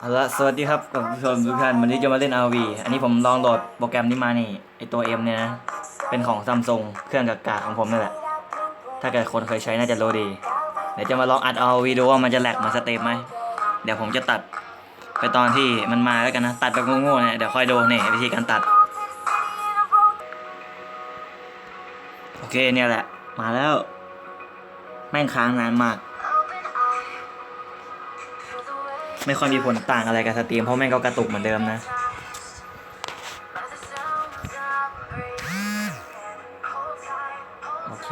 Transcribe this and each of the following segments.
เอาละสวัสดีครับกับผู้ชมทุกท่านวันนี้จะมาเล่น RV อันนี้ผมลองโหลดโปรแกรมนี้มานี่ไอตัว M เนี่ยนะ เป็นของซัมซุงเครื่องกากาของผมนั่นแหละ ถ้าเกิดคนเคยใช้น่าจะรู้ดี เดี๋ยวจะมาลองอัด RV ดูว่ามันจะแหลกมาสเตปไหม เดี๋ยวผมจะตัดไปตอนที่มันมาแล้วกันนะ ตัดแบบโง่ๆเนี่ยเดี๋ยวค่อยดูนี่วิธีการตัด โอเคเนี่ยแหละ มาแล้ว แม่งค้างนานมาก ไม่ค่อยมีผลต่างอะไรกับสตรีมเพราะแม่งก็กระตุกเหมือนเดิมนะโอเค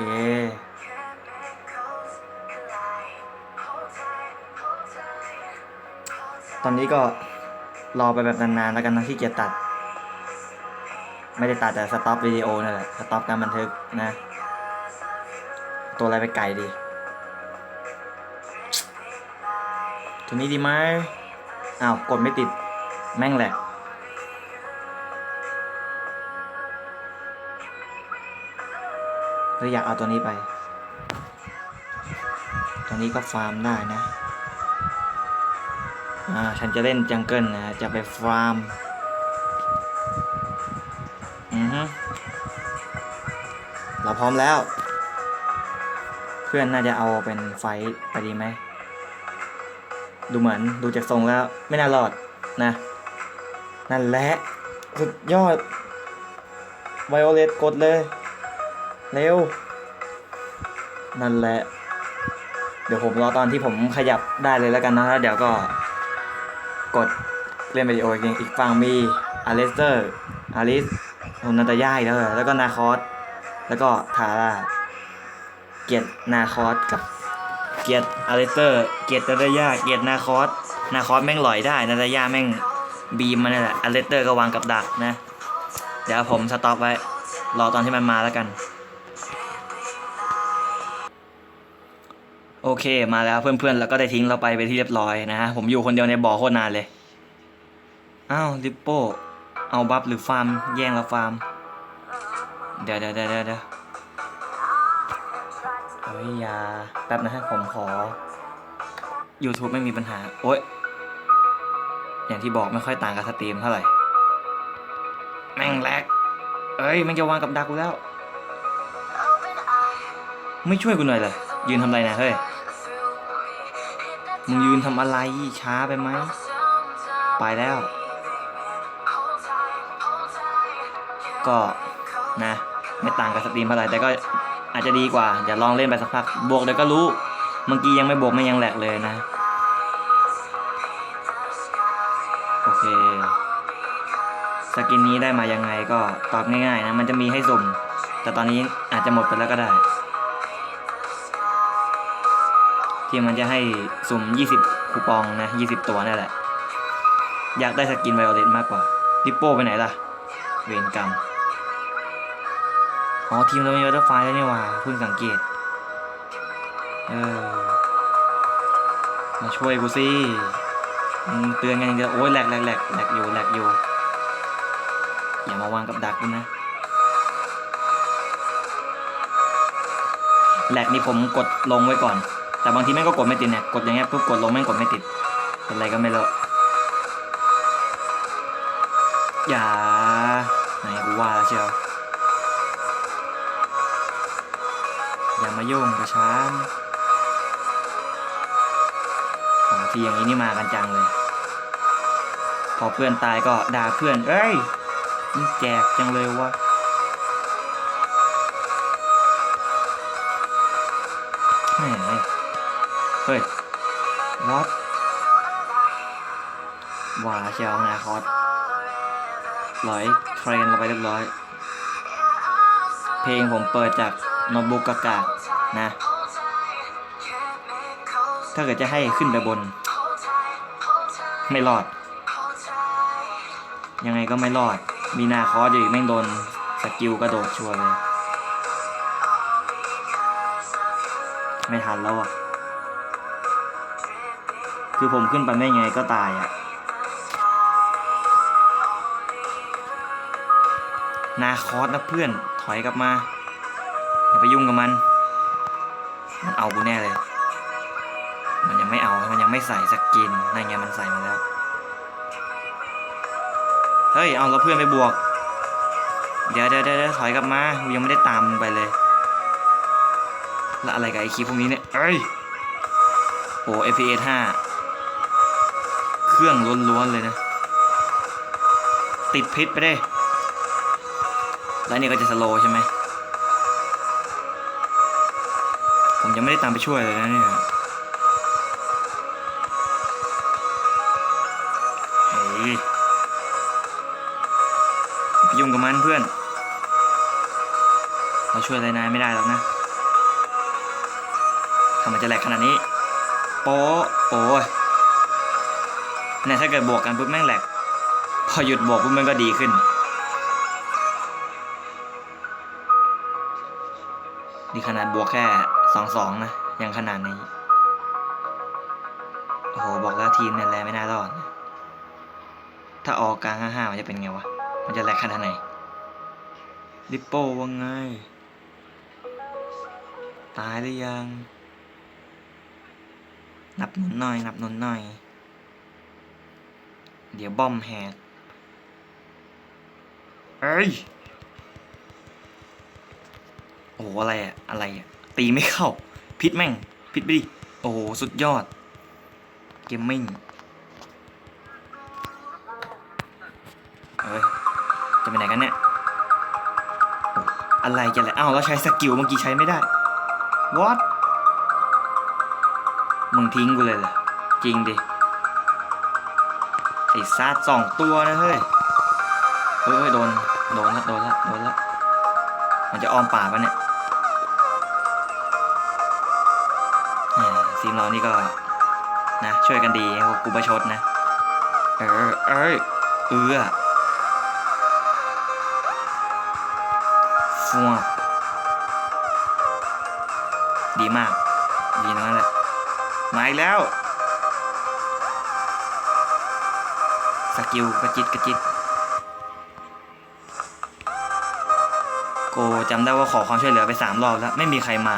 ตอนนี้ก็รอไปแบบนานๆแล้วกันนะที่เกียจตัด ไม่ได้ตัดแต่สต็อปวิดีโอนั่นแหละสต็อปการบันทึกนะ ตัวอะไรไปไกลดี ตัวนี้ดีไหมอ้าว กดไม่ติด แม่งแหลกเลยอยากเอาตัวนี้ไป ตัวนี้ก็ฟาร์มได้นะ อ่า ฉันจะเล่นจังเกิลนะ จะไปฟาร์ม อือฮึเราพร้อมแล้ว เพื่อนน่าจะเอาเป็นไฟท์ไปดีไหม ดูเหมือนดูจากทรงแล้วไม่น่ารอดนะ นั่นแหละ สุดยอดไวโอเลตกดเลย เร็ว นั่นแหละ เดี๋ยวผมรอตอนที่ผมขยับได้เลยแล้วกันนะแล้วเดี๋ยวก็ กดเล่นวิดีโออีกอีกฝั่งมีอเลสเตอร์อาริสโนนตาย่าอีกแล้วแล้วก็นาคอสแล้วก็ทาร่าเกียรตินาคอสกับ เกียรติอาริสเตอร์ เกียรตินาตายาเกียรตินาคอสนาคอสแม่งลอยได้นาตายาแม่งบีมมาเนี่แหละอาริสเตอร์ก็วางกับดักนะ เดี๋ยวผมสต็อปไว้ รอตอนที่มันมาแล้วกัน โอเคมาแล้วเพื่อนๆ แล้วก็ได้ทิ้งเราไปไปที่เรียบร้อยนะฮะ ผมอยู่คนเดียวในบ่อโคตรนานเลย อ้าวลิปโป้เอาบัฟหรือฟาร์ม แย่งเราฟาร์ม เดี๋ยวเดี๋ยวเดี๋ยวเดี๋ยว ฮ้ยยาแป๊บนะฮะผมขอ YouTube ไม่มีปัญหา โอ๊ย อย่างที่บอกไม่ค่อยต่างกับสตรีมเท่าไหร่ แม่งแลกเอ้ยแม่งจะวางกับดักกูแล้ว ไม่ช่วยกูหน่อยเลย ยืนทำอะไรนะเฮ้ย มึงยืนทำอะไรช้าไปไหม ไปแล้ว ก็นะ ไม่ต่างกับสตรีมเท่าไหร่แต่ก็ อาจจะดีกว่าเดี๋ยวลองเล่นไปสักพักบวกเดี๋ยวก็รู้ เมื่อกี้ยังไม่บวกไม่ยังแหลกเลยนะ โอเค สกินนี้ได้มายังไงก็ตอบง่ายๆนะ มันจะมีให้สุ่ม แต่ตอนนี้อาจจะหมดไปแล้วก็ได้ ที่มันจะให้สุ่ม 20 คูปองนะ 20 ตัวนั่นแหละ อยากได้สกินไวโอเลตมากกว่าลิปโป้ไปไหนล่ะ เวรกรรม อ๋อทีมเรามีวัตเตอร์ไฟแล้วนี่หว่าเพิ่งสังเกต เออ มาช่วยกูสิเตือนกันอย่างเดียวโอ้ยแหลกแหลกแหลกแหลกอยู่แหลกอยู่ อย่ามาวางกับดักกูนะแหลกนี่ผมกดลงไว้ก่อน แต่บางทีแม่งก็กดไม่ติดเนี่ย กดอย่างเงี้ยปุ๊บกดลงแม่งกดไม่ติด เป็นไรก็ไม่รู้ อย่าไหนกูว่าแล้วเชียว อย่ามาโยงกับฉันโอ้ทีอย่างนี้นี่มากันจังเลย พอเพื่อนตายก็ด่าเพื่อน เอ้ยมึงแจกจังเลยวะแหมเฮ้ยวัดว่าเชียวนาคอสร้อยเทรนเราไปเรียบร้อย เพลงผมเปิดจาก โน้ตบุ๊กกากานะ ถ้าเกิดจะให้ขึ้นไปบน ไม่รอด ยังไงก็ไม่รอด มีนาคอสอยู่อีกแม่งโดนสกิลกระโดดชัวร์เลย ไม่ทันแล้วอะ คือผมขึ้นไปไม่ไงก็ตายอะนาคอสนะเพื่อนถอยกลับมา อย่าไปยุ่งกับมัน มันเอากูแน่เลย มันยังไม่เอา มันยังไม่ใส่สกินนั่นไงมันใส่มาแล้ว เฮ้ย เอาแล้วเพื่อนไปบวก เดี๋ยวเดี๋ยวเดี๋ยวถอยกลับมากูยังไม่ได้ตามมึงไปเลยแล้วอะไรกับไอคลิปพวกนี้เนี่ยเอ้ย โอ้ FPS 5เครื่องล้วนๆเลยนะ ติดพิษไปได้แล้วนี่ก็จะสโลว์ใช่ไหม ยังไม่ได้ตามไปช่วยเลยนะเนี่ยเฮ้ยไปยุ่งกับมันเพื่อน เราช่วยอะไรนายไม่ได้หรอกนะทำไมจะแหลกขนาดนี้ โป๊โอ้ยเนี่ยถ้าเกิดบวกกันปุ๊บแม่งแหลก พอหยุดบวกปุ๊บมันก็ดีขึ้น นี่ขนาดบวกแค่ สองสองนะยังขนาดนี้ โอ้โห บอกแล้วทีมเนี่ยแลไม่น่ารอดนะถ้าออกกลางห้าห้ามันจะเป็นไงวะ มันจะแลกขนาดไหนลิปโป้ว่าไง ตายหรือยัง นับหนุนหน่อย นับหนุนหน่อย เดี๋ยวบอมแหกเอ้ย โอ้โหอะไรอะอะไรอะ ตีไม่เข้า พิษแม่ง พิษไปดิ โอ้โห สุดยอด เกมมิ่งเอ้ย จะไปไหนกันเนี่ย อะไรกันเลยอ้าวเราใช้สกิลเมื่อกี้ใช้ไม่ได้ what มึงทิ้งกูเลยเหรอจริงดิ ไอ้ซาดสองตัวนะเฮ้ย เฮ้ยเฮ้ยโดน โดนละ โดนละ โดนละ มันจะออมป่าปะเนี่ย เรานี่ก็นะช่วยกันดีพวกกูประชดนะ เออเอ้ยเอือฟัวดีมาก ดีนะนั่นแหละมาอีกแล้ว สกิลกระจิตกระจิตโกจำได้ว่าขอความช่วยเหลือไปสามรอบแล้ว ไม่มีใครมา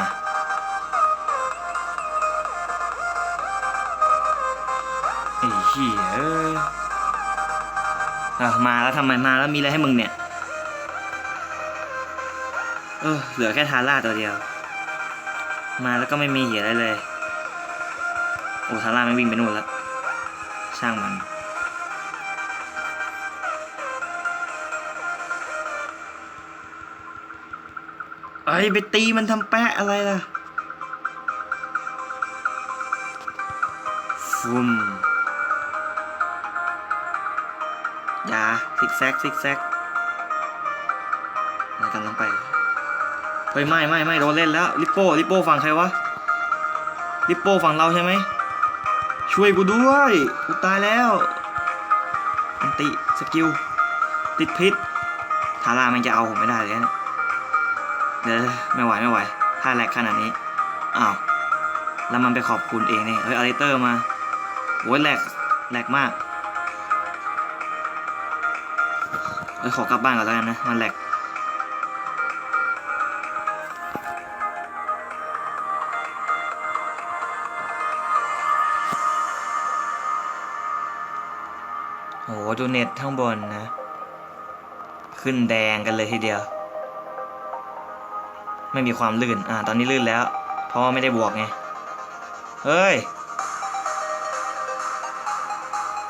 อะมาแล้วทำไมมาแล้วมีอะไรให้มึงเนี่ย เออเหลือแค่ทาร่าตัวเดียว มาแล้วก็ไม่มีเหี้ยอะไรเลย โอ้ทาร่าไม่วิ่งไปนู่นแล้ว ช่างมันไอ้ยไปตีมันทำแปะอะไรล่ะฟุม แซกซิกแซกอะไรกันลงไปเฮ้ยไม่ไม่ไม่โดนเล่นแล้วลิปโป้ลิปโป้ฝั่งใครวะลิปโป้ฝั่งเราใช่ไหมช่วยกูด้วยกูตายแล้วอันติสกิลติดพิษทาร่ามันจะเอาผมไม่ได้เลยเนี่ยเดี๋ยวไม่ไหวไม่ไหวถ้าแหลกขนาดนี้อ้าวแล้วมันไปขอบคุณเองนี่เฮ้ยอลิเตอร์มาโอ้ยแหลกแหลกมาก เอ้ยขอกลับบ้านก่อนแล้วกันนะ มันแหลกโหดูเน็ตข้างบนนะ ขึ้นแดงกันเลยทีเดียว ไม่มีความลื่น อ่า ตอนนี้ลื่นแล้ว เพราะว่าไม่ได้บวกไง เฮ้ย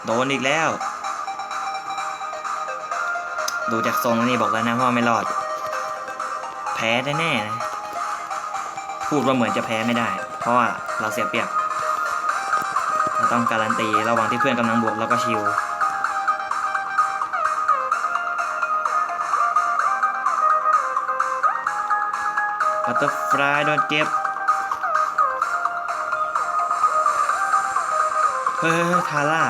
โดนอีกแล้ว ดูจากทรงแล้วนี่บอกแล้วนะว่าไม่รอด แพ้แน่ๆนะ พูดว่าเหมือนจะแพ้ไม่ได้ เพราะว่าเราเสียเปรียบ เราต้องการันตีระหว่างที่เพื่อนกำลังบวกแล้วก็ชิลบัตเตอร์ฟลายโดนเก็บ เฮ้ยเฮ้ยทาร่า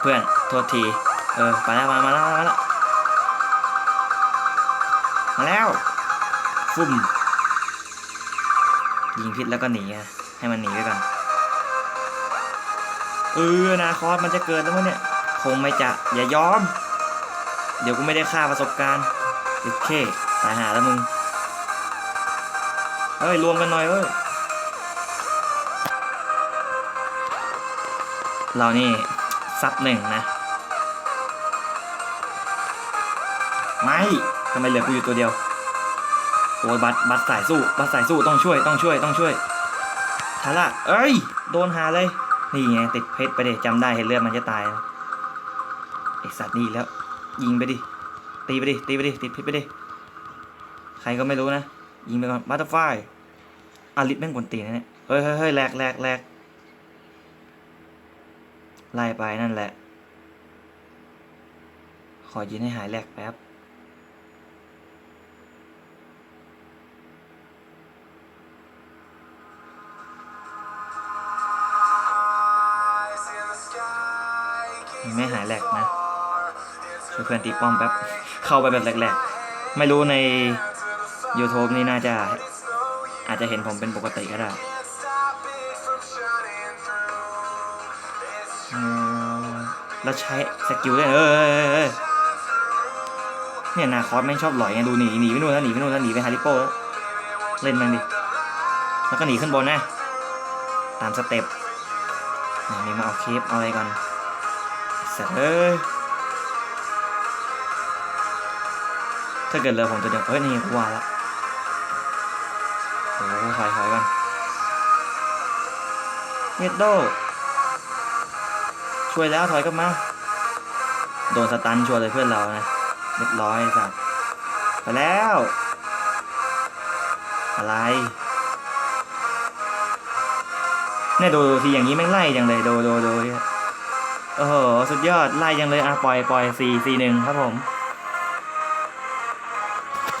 เพื่อนโทษทีเออไปแล้วมามาแล้วมาแล้วมาแล้วฟุ่มยิงพิษแล้วก็หนีอะให้มันหนีไปก่อนเอออนาคอสมันจะเกิดแล้วมั้งเนี่ยคงไม่จะอย่ายอม เดี๋ยวกูไม่ได้ค่าประสบการณ์โอเคตายหาแล้วมึงเฮ้ยรวมกันหน่อยเว้ยเรานี่ ซับหนึ่งนะ ไม่ทำไมเหลือกูอยู่ตัวเดียวโอ้บัตบัตสายสู้ บัตสายสู้ต้องช่วยต้องช่วยต้องช่วยทาร่าเอ้ย โดนหาเลย นี่ไงติดเพชรไปเดจำได้เห็นเลือดมันจะตายไอสัตว์นี่แล้ว ยิงไปดิ ตีไปดิ ตีไปดิ ติดเพชรไปดิ ใครก็ไม่รู้นะ ยิงไปก่อนบัตเตอร์ไฟอาริสแม่งกวนตีนะเนี่ยเฮ้ยเฮ้ยเฮ้ยแหลกแหลกแหลก ไล่ไปนั่นแหละ ขอยืนให้หายแหลกแป๊บ ไม่หายแหลกนะเพื่อนตีป้อมแป๊บ เข้าไปแบบแหลกๆ ไม่รู้ใน YouTube นี่น่าจะอาจจะเห็นผมเป็นปกติก็ได้ แล้วใช้สกิลด้วยเออเนี่ยนาคอสแม่งชอบหลอยไงดูหนีหนีไปนู่นแล้วหนีไปนู่นแล้วหนีไปฮาริโป้แล้วเล่นมันดิ แล้วก็หนีขึ้นบนนะ ตามสเต็ปนมีมาเอาเคปเอาอะไรก่อนเสร็จเอ้ยถ้าเกิดเลยผมตัวเดียวเอ้ยนี่กูว่าล้วโอ้โหถอยถอยก่อนเนตโด ช่วยแล้วถอยกลับมา โดนสตันชัวร์เลยเพื่อนเรานะเรียบร้อยสัตว์ไปแล้ว อะไรเนี่ยดูทีอย่างนี้แม่งไล่จังเลยดูดูดูเนี่ยโอ้โหสุดยอดไล่จังเลยอะปล่อยปล่อยสี่สี่หนึ่งครับผม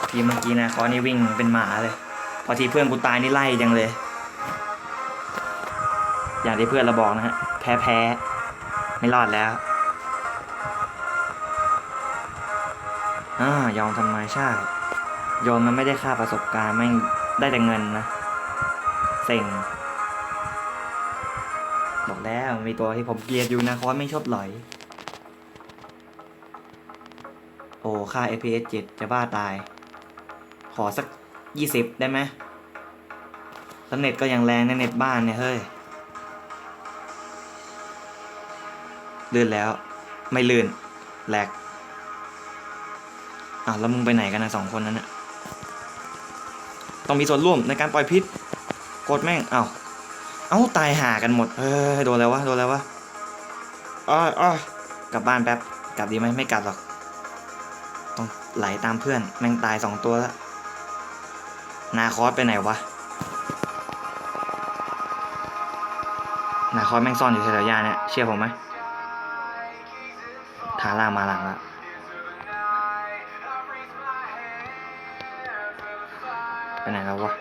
ทีเมื่อกี้นะคอนี่วิ่งเป็นหมาเลย พอทีเพื่อนกูตายนี่ไล่จังเลย อย่างที่เพื่อนเราบอกนะฮะแพ้แพ้ ไม่รอดแล้วอ่ายอมทำไมใช่ยอมมันไม่ได้ค่าประสบการณ์แม่ได้แต่เงินนะเซ็งบอกแล้วมีตัวที่ผมเกลียดอยู่นะคอนไม่ชอบหลยโอ้ค่า FPS 7 จะบ้าตาย ขอสัก 20 ได้ไหมแล้วเน็ตก็ยังแรงในเน็ตบ้านเนี่ยเฮ้ย ลื่นแล้ว ไม่ลื่นแหลกอ้าแล้วมึงไปไหนกันนะสองคนนั้นน่ะต้องมีส่วนร่วมในการปล่อยพิษกดแม่งอ้าวเอ้าตายห่ากันหมดเฮ้ยโดนแล้ววะโดนแล้ววะอ้อยอ้อยกลับบ้านแป๊บกลับดีไหมไม่กลับหรอก ต้องไหลตามเพื่อน แม่งตายสองตัวแล้วนาคอสไปไหนวะนาคอสแม่งซ่อนอยู่แถวๆย่าเนี่ยเชื่อผมไหม ทาร่างมาหลังละไปไหนแล้ววะ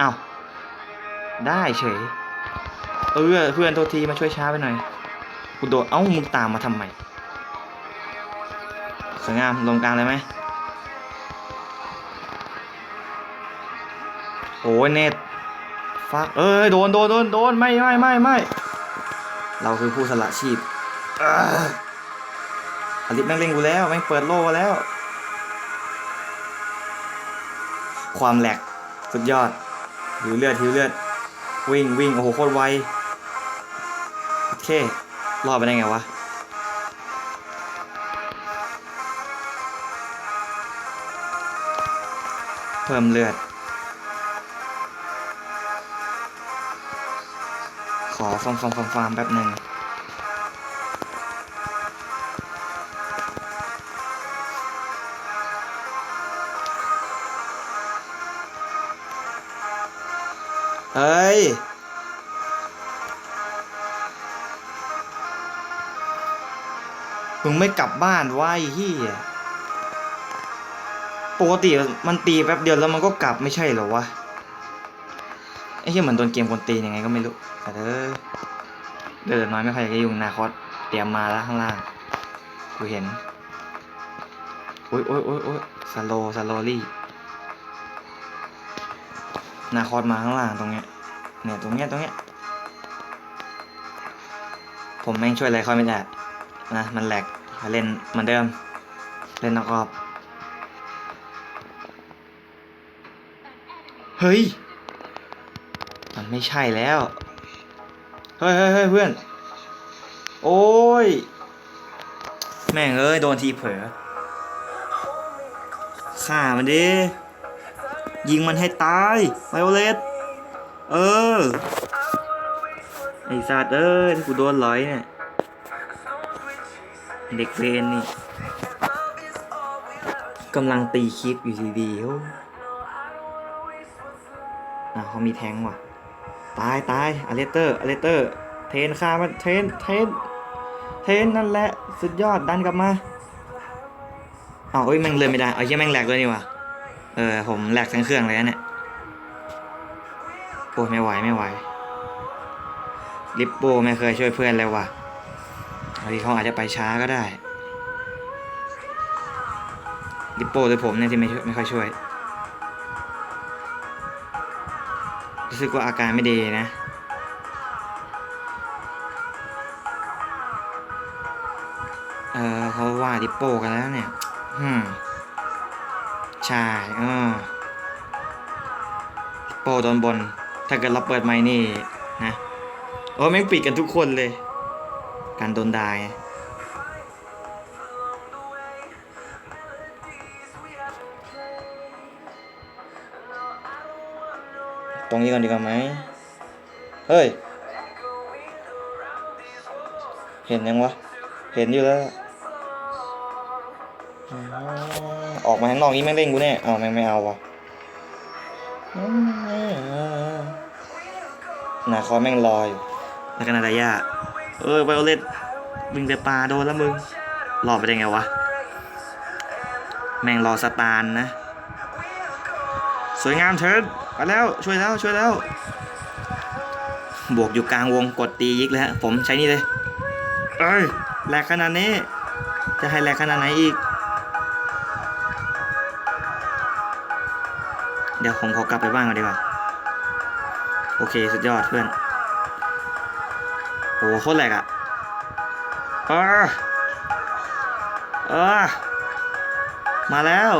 อ้าว ได้เฉย เออเพื่อนโทษทีมาช่วยช้าไปหน่อย กูโดดเอ้ามึงตามมาทำไมสวยงามลงกลางเลยไหมโอ้ยเน็ต ฟักเอ้ยโดนโดนโดนโดนไม่ไม่ไม่ไม่เราคือผู้สละชีพอออลิฟแม่งเล่งกูแล้วแม่งเปิดโล่แล้ว ความแหลกสุดยอดหิวเลือดหิวเลือด วิ่งวิ่งโอ้โหโคตรไวโอเครอดไปได้ไงวะเพิ่มเลือด ขอฟอร์มฟอร์มฟอร์มฟาร์มแป๊บหนึ่งเฮ้ย มึงไม่กลับบ้านวะไอ้เฮียปกติมันตีแป๊บเดียวแล้วมันก็กลับไม่ใช่เหรอวะ ไอ้เฮียเหมือนโดนเกมคนตียังไงก็ไม่รู้ แต่เออเดินน้อยไม่ค่อยอยากจะยุ่งนาคอสเตรียมมาแล้วข้างล่าง กูเห็น โอ้ยโอ้ยโอ้ยโอ้ยสโลสโลลี่ นาคอสมาข้างล่างตรงเนี้ย เนี่ยตรงเนี้ยตรงเนี้ย ผมแม่งช่วยอะไรค่อยไม่ได้นะ มันแหลกเล่นเหมือนเดิม เล่นนอกรอบเฮ้ย มันไม่ใช่แล้ว เฮ้ยเฮ้ยเฮ้ยเพื่อน โอ้ย แม่งเอ้ย โดนทีเผลอฆ่ามันดิ ยิงมันให้ตายไวโอเลตเออ ไอสัตว์เอ้ยกูโดนร้อยเนี่ย เด็กเรนนี่กำลังตีคลิปอยู่ดีๆอะเขามีแทงว่ะ ตายตายอเลเตอร์อเลเตอร์ เทนฆ่ามันเทนเทนเทนนั่นแหละสุดยอดดันกลับมาเอ้าเอ้ยแม่งเลยไม่ได้เอาเหี้ยแม่งแหลกเลยนี่วะเออผมแหลกทั้งเครื่องเลยนะเนี่ยโอ้ยไม่ไหวไม่ไหวลิปโปไม่เคยช่วยเพื่อนเลยว่ะบางทีเขาอาจจะไปช้าก็ได้ลิปโป้หรือผมเนี่ยที่ไม่ไม่ค่อยช่วย รู้สึกว่าอาการไม่ดีนะ เออเขาว่าลิปโป้กันแล้วเนี่ยอืมใช่เออลิโป้โดนบน ถ้าเกิดเราเปิดไมค์นี่นะโอ้แม่งปิดกันทุกคนเลย การโดนดาไตรงนี้ก่อนดีกว่าไหมเฮ้ย เห็นยังวะ เห็นอยู่แล้ว ออกมาข้างนอกนี้แม่งเล่นกูแน่เอาแม่งไม่เอาวะนาคอแม่งรอยู่แล้วก็นาตายาเออไวโอเลตวิ่งไปปลาโดนแล้วมึงรอดไปได้ไงวะ แม่งรอสตาร์นนะ วยงามเทิร์นไปแล้วช่วยแล้วช่วยแล้ว บวกอยู่กลางวงกดตียิกแล้วผมใช้นี่เลยเอ้ยแหลกขนาดนี้ จะให้แหลกขนาดไหนอีก เดี๋ยวผมขอกลับไปบ้านก่อนดีกว่า โอเค สุดยอดเพื่อนโอ้โหโคตรแหลกอะเออเออมาแล้ว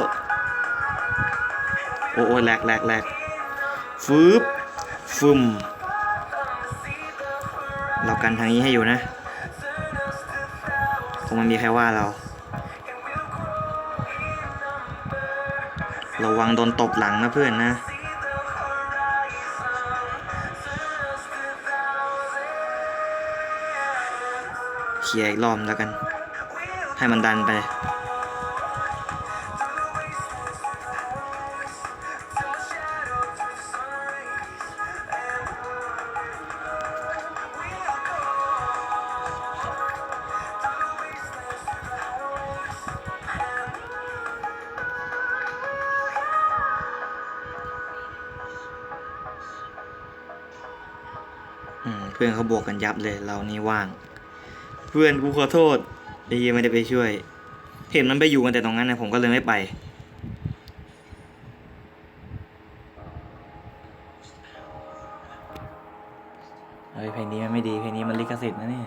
โอ้โอ้แหลกแหลกแหลกฟืบฟึมเรากันทางนี้ให้อยู่นะคงไม่มีใครว่าเรา ระวังโดนตบหลังนะเพื่อนนะ เคลียร์อีกรอบแล้วกัน ให้มันดันไป เพื่อนเขาบวกกันยับเลย เรานี่ว่าง เพื่อนกูขอโทษไอ้เหี้ยไม่ได้ไปช่วย เห็นมันไปอยู่กันแต่ตรงนั้นนะผมก็เลยไม่ไป เฮ้ยเพลงนี้มันไม่ดีเพลงนี้มันลิขสิทธิ์นะเนี่ย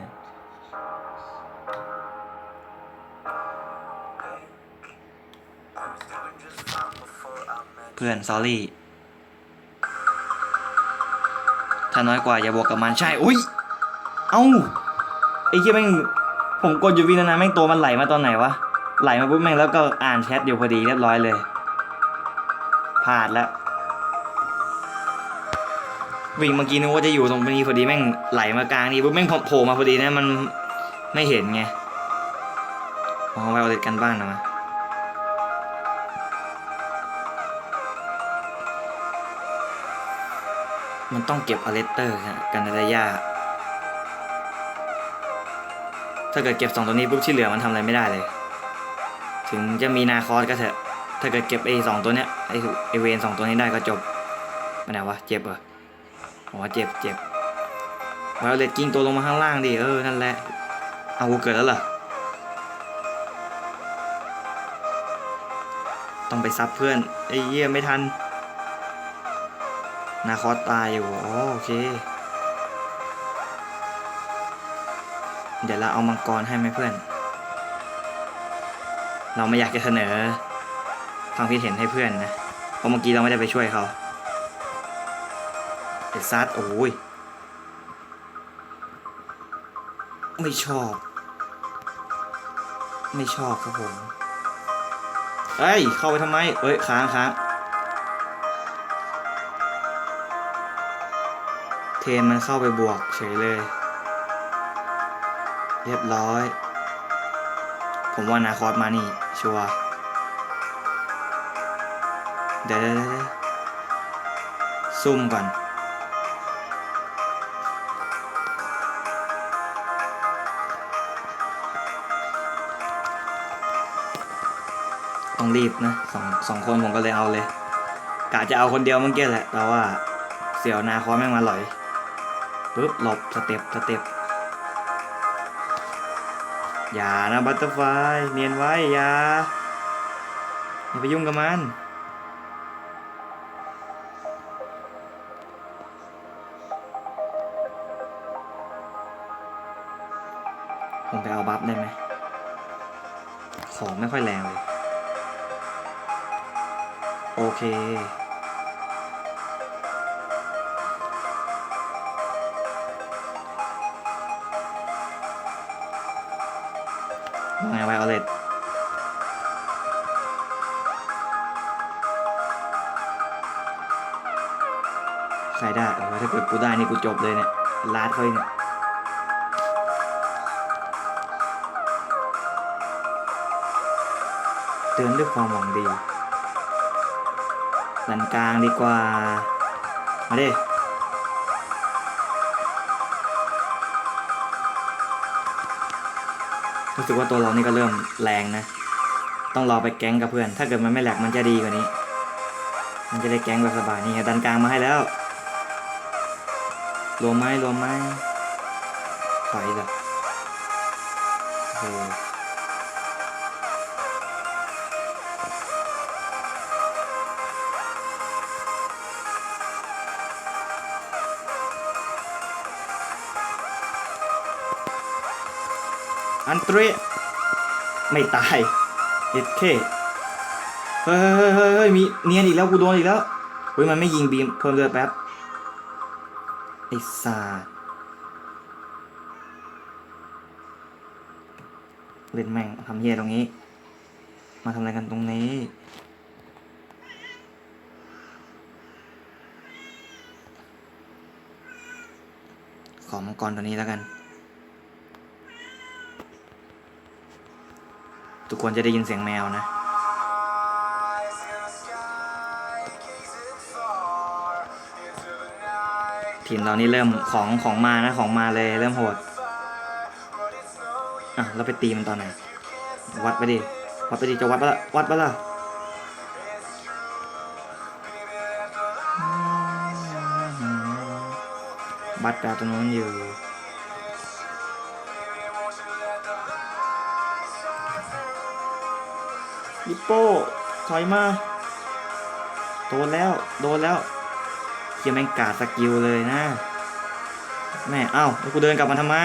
เพื่อน s าน้อยกว่าอย่าบวกกับมันใช่อุ้ยเอ้าไอ้เหี้ยแม่งผมกดอยู่วินานาแม่งตัวมันไหลมาตอนไหนวะไหลมาปุ๊บแม่งแล้วก็อ่านแชทอยู่พอดีเรียบร้อยเลยพลาดแล้ววิ่งเมื่อกี้นึกว่าจะอยู่ตรงนี้พอดีแม่งไหลมากลางนี่ปุ๊บแม่งโผล่มาพอดีนะมันไม่เห็นไงมอ๋อไว้เอาเด็ดกันบ้านนะมา มันต้องเก็บอเลสเตอร์กันระยะ ถ้าเกิดเก็บสองตัวนี้ปุ๊บที่เหลือมันทำอะไรไม่ได้เลย ถึงจะมีนาคอสก็เถอะ ถ้าเกิดเก็บไอ้สองตัวเนี้ยไอ้ไอเวนสองตัวนี้ได้ก็จบไม่ไหนวะเจ็บเหรออ๋อเจ็บเจ็บไวโอเลตกิ้งตัวลงมาข้างล่างดิเออนั่นแหละเอากูเกิดแล้วเหรอต้องไปซับเพื่อนไอ้เหี้ยไม่ทัน นาคอสตายอยู่ อ๋อ โอเค เดี๋ยวเราเอามังกรให้ไหมเพื่อน เราไม่อยากจะเสนอความคิดเห็นให้เพื่อนนะ เพราะเมื่อกี้เราไม่ได้ไปช่วยเขาไอไอ้ซัดโอ้ย ไม่ชอบ ไม่ชอบครับผม เอ้ย เข้าไปทำไม เอ้ย ค้างค้าง นมันเข้าไปบวกเฉยเลย เรียบร้อย ผมว่านาคอสมานี่ ชัวเดี๋ยวซุ่มก่อนต้องรีบนะสองสองคนผมก็เลยเอาเลยกะจะเอาคนเดียวเมื่อกี้แหละแต่ว่าเสี่ยวนาคอสแม่งมาหลอย ปุ๊บหลบสเต็ปสเต็ปอย่านะบัตเตอร์ไฟเนียนไว้อย่าอย่าไปยุ่งกับมันผมไปเอาบัฟได้ไหม ของไม่ค่อยแรงเลย โอเค กูจบเลยเนี่ยลาดเขาเนี่ยเตือนด้วยความหวังดีสันกลางดีกว่า มาดิรู้สึกว่าตัวเรานี่ก็เริ่มแรงนะ ต้องรอไปแก๊งกับเพื่อน ถ้าเกิดมันไม่แหลกมันจะดีกว่านี้ มันจะได้แก๊งแบบสบายนี่ดันกลางมาให้แล้ว รวมไหมรวมไหมถอยเหรอโอ้โหอันตรีไม่ตายเอ็ดเคเฮ้ยเฮ้ยเฮ้ยเฮ้ยมีเนียนอีกแล้วกูโดนอีกแล้วเฮ้ยมันไม่ยิงบีมเพิ่มเลือดแป๊บ ไอ้สาดเล่นแม่งทำเหี้ยตรงนี้ มาทำอะไรกันตรงนี้ ขอมังกรตัวนี้แล้วกัน ทุกคนจะได้ยินเสียงแมวนะ ทีมเรานี่เริ่มของของมานะของมาเลยเริ่มโหดอะเราไปตีมันตอนไหน วัดไปดิ วัดไปดิจะวัดปะละวัดปะล่ะบัตรแปลตัวนู้นอยู่ลิปโป้ถอยมา โดนแล้ว โดนแล้ว เกียแม่งกาดสกิลเลยนะ แม่เอ้าแล้วกูเดินกลับมาทำไม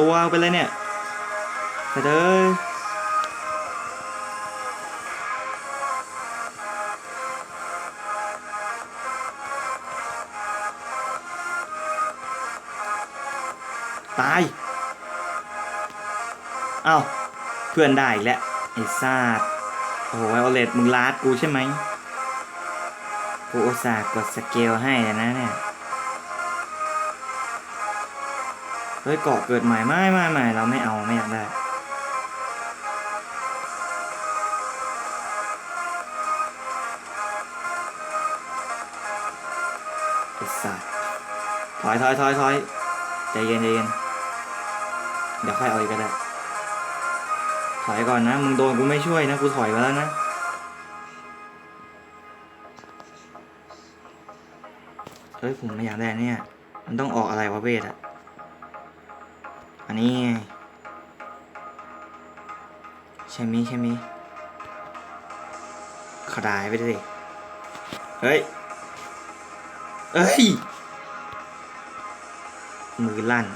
ตัวเอาไปเลยเนี่ยไปเด้อตาย เอ้า เพื่อนได้อีกแล้วไอ้ซาดโอ้โหไวโอเลตมึงลาดกูใช่ไหม กูอุตส่าห์กดสเกลให้นะเนี่ย เฮ้ยเกาะเกิดใหม่ไม่ไม่ไม่เราไม่เอาไม่อยากได้ไอ้สัสถอยถอยถอยถอยใจเย็นใจเย็น เดี๋ยวค่อยเอาอีกก็ได้ ถอยก่อนนะ มึงโดนกูไม่ช่วยนะ กูถอยมาแล้วนะ เฮ้ยผมไม่อยากได้เนี่ย มันต้องออกอะไรวะเวทอะอันนี้ไงใช่มิใช่มิขดายไปดิเฮ้ยเอ้ย มือลั่น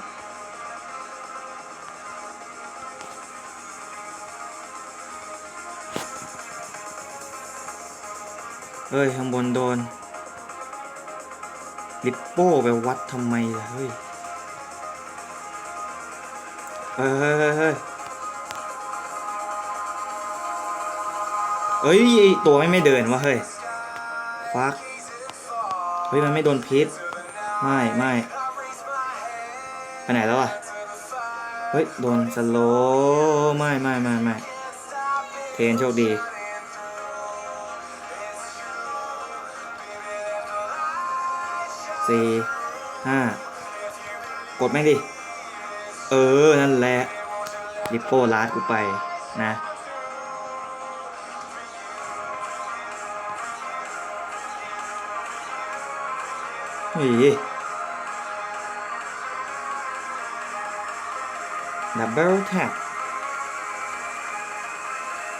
เฮ้ย ข้างบนโดน ลิปโป้ไปวัดทำไมล่ะเฮ้ยเฮ้ยเฮ้ยเฮ้ยเฮ้ยเอ้ยตัวไม่ไม่เดินวะเฮ้ยฟักเฮ้ยมันไม่โดนพิษไม่ไม่ไปไหนแล้วอะเฮ้ยโดนสโลไม่ไม่ไม่ไม่เทนโชคดี ห้ากดแม่งดิ เออ นั่นแหละริปโป้ลาดกูไปนะเฮ้ยดับเบิลแท็บ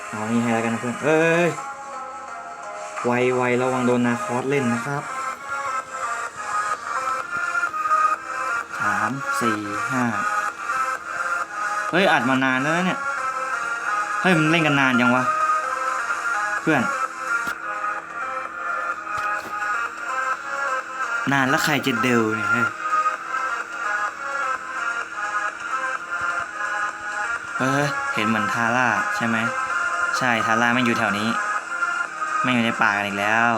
เอานี่ให้แล้วกันนะเพื่อน เอ้ย ไวไวระวังโดนนาคอสเล่นนะครับามสี่ห้าเฮ้ยอัดมานานแล้วเนี่ย เฮ้ยมันเล่นกันนานยังวะ เพื่อน นานแล้วใครจะเดวเนี่ยเฮ้ยเฮ้ยเห็นเหมือนทาร่าใช่ไหม ใช่ทาร่าไม่อยู่แถวนี้ ไม่อยู่ในป่ากันอีกแล้ว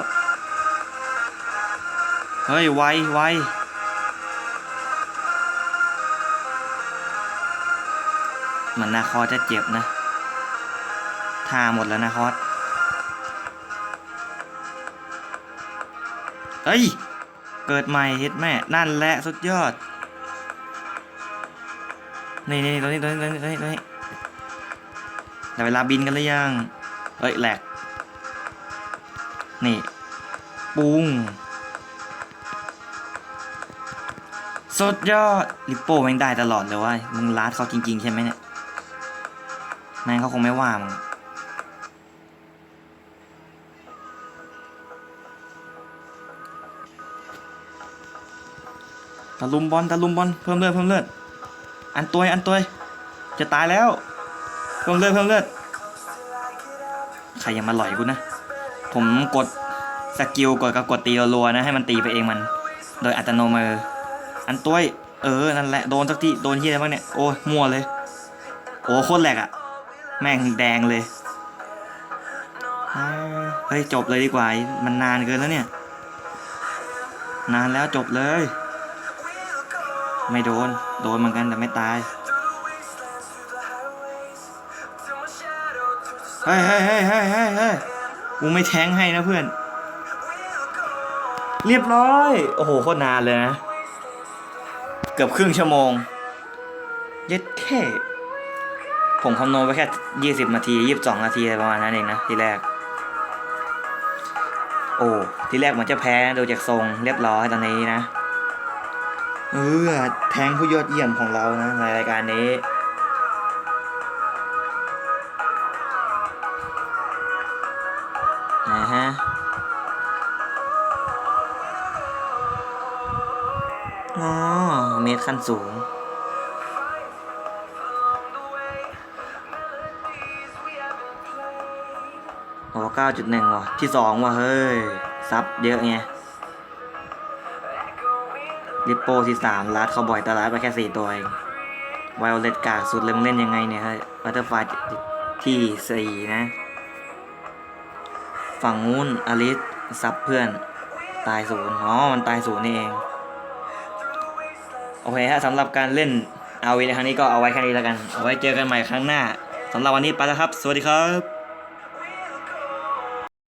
เฮ้ย ไวไว เหมือนนาคอจะเจ็บนะทาหมดแล้วนะคอสเฮ้ย เกิดใหม่เฮ็ดแม่ นั่นแหละสุดยอด นี่นี่ตัวนี้ตัวนี้ตัวนี้ตัวนี้ตัวนี้แต่เวลาบินกันหรือยัง เอ้ยแหลก นี่ ปุ้งสุดยอดลิปโป้แม่งได้ตลอดเลยว่ามึงลาดเขาจริง ๆ ใช่ไหมเนี่ย แม่งเขาคงไม่ว่ามึงตะลุมบอลตะลุมบอลเพิ่มเลือดเพิ่มเลือดอันตัวอันตัวจะตายแล้ว เพิ่มเลือดเพิ่มเลือดใครยังมาหล่อยกูนะ ผมกดสกิลกดกับกดตีรัวๆนะให้มันตีไปเองมัน โดยอัตโนมืออันตัวเออนั่นแหละโดนสักทีโดนที่อะไรบ้างเนี่ยโอ้ยมั่วเลยโอ้โคตรแหลกอะ แม่งแดงเลย เฮ้ย จบเลยดีกว่า มันนานเกินแล้วเนี่ย นานแล้วจบเลย ไม่โดน โดนเหมือนกันแต่ไม่ตาย เฮ้ยเฮ้ยเฮ้ยเฮ้ยเฮ้ยเฮ้ยกูไม่แทงให้นะเพื่อน เรียบร้อย โอ้โห โคตรนานเลยนะ เกือบครึ่งชั่วโมง เย็ดแค่ ผมคำนวณไปแค่ยี่สิบนาทียี่สิบสองนาทีประมาณนั้นเองนะทีแรก โอ้ทีแรกเหมือนจะแพ้ดูจากทรงเรียบร้อยตอนนี้นะเออแทงผู้ยอดเยี่ยมของเรานะในรายการนี้นะฮะอ๋อเมตรขั้นสูง โอ้เก้าจุดหนึ่งว่ะ ที่สองว่ะ เฮ้ย ซับเยอะไงลิปโปที่สามลัดเขาบ่อยแต่ลัดไปแค่สี่ตัวเองไวโอเลตกากสุดเลยมึงเล่นยังไงเนี่ยเฮ้ยบัตเตอร์ฟที่สี่นะ ฝั่งนู้นอลิสซับเพื่อน ตายศูนย์อ๋อ มันตายศูนย์นี่เอง โอเคฮะสำหรับการเล่นเอาวีในครั้งนี้ก็เอาไว้แค่นี้แล้วกัน เอาไว้เจอกันใหม่ครั้งหน้าสำหรับวันนี้ไปแล้วครับ สวัสดีครับ